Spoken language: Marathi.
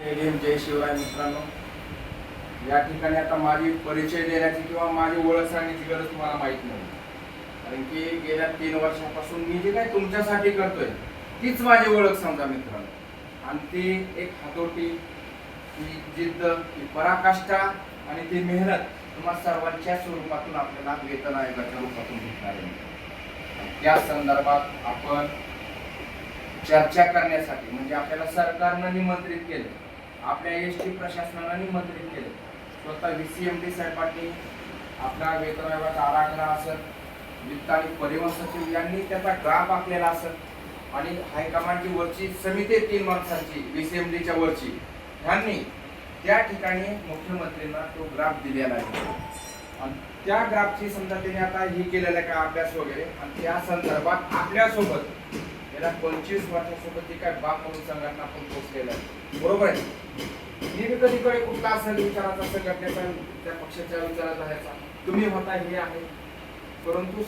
जय जय शिवराय मित्रांनो. या ठिकाणी आता माझी परिचय देण्याची किंवा माझी ओळख सांगण्याची गरज तुम्हाला माहीत नाही. कारण की गेल्या तीन वर्षापासून मी जे काय तुमच्यासाठी करतोय तीच माझी ओळख समजा मित्रांनो. आणि ती एक हातोटी ती जिद्द ती पराकाष्ठा आणि ती मेहनत तुम्हाला सर्वांच्या स्वरूपातून आपल्याला वेतन आयोगाच्या रूपातून भेटणार आहे. त्या संदर्भात आपण चर्चा करण्यासाठी म्हणजे आपल्याला सरकारनं निमंत्रित केलं आपल्या एस टी प्रशासनाने मंत्री केलं. स्वतः व्ही सी एम डी साहेबांनी आपला वेतन आयोगाचा आराखडा असत वित्त आणि परिवहन सचिव यांनी त्याचा ग्राफ आखलेला असत आणि हायकमांडची वरची समिती तीन माणसांची व्ही सी एम डीच्या वरची. ह्यांनी त्या ठिकाणी मुख्यमंत्र्यांना तो ग्राफ दिलेला आहे. आणि त्या ग्राफची समजा त्यांनी आता ही केलेलं आहे का अभ्यास वगैरे आणि त्या संदर्भात आपल्यासोबत गेल्या पंचवीस वर्षासोबत जी काय बाप म्हणून संघटना आपण पोहोचलेला आहे. बरोबर आहे? मी बी कधीकडे कुठला असेल विचाराचा संघटनेचा त्या पक्षाच्या विचाराचा ह्याचा तुम्ही होता हे आहे. परंतु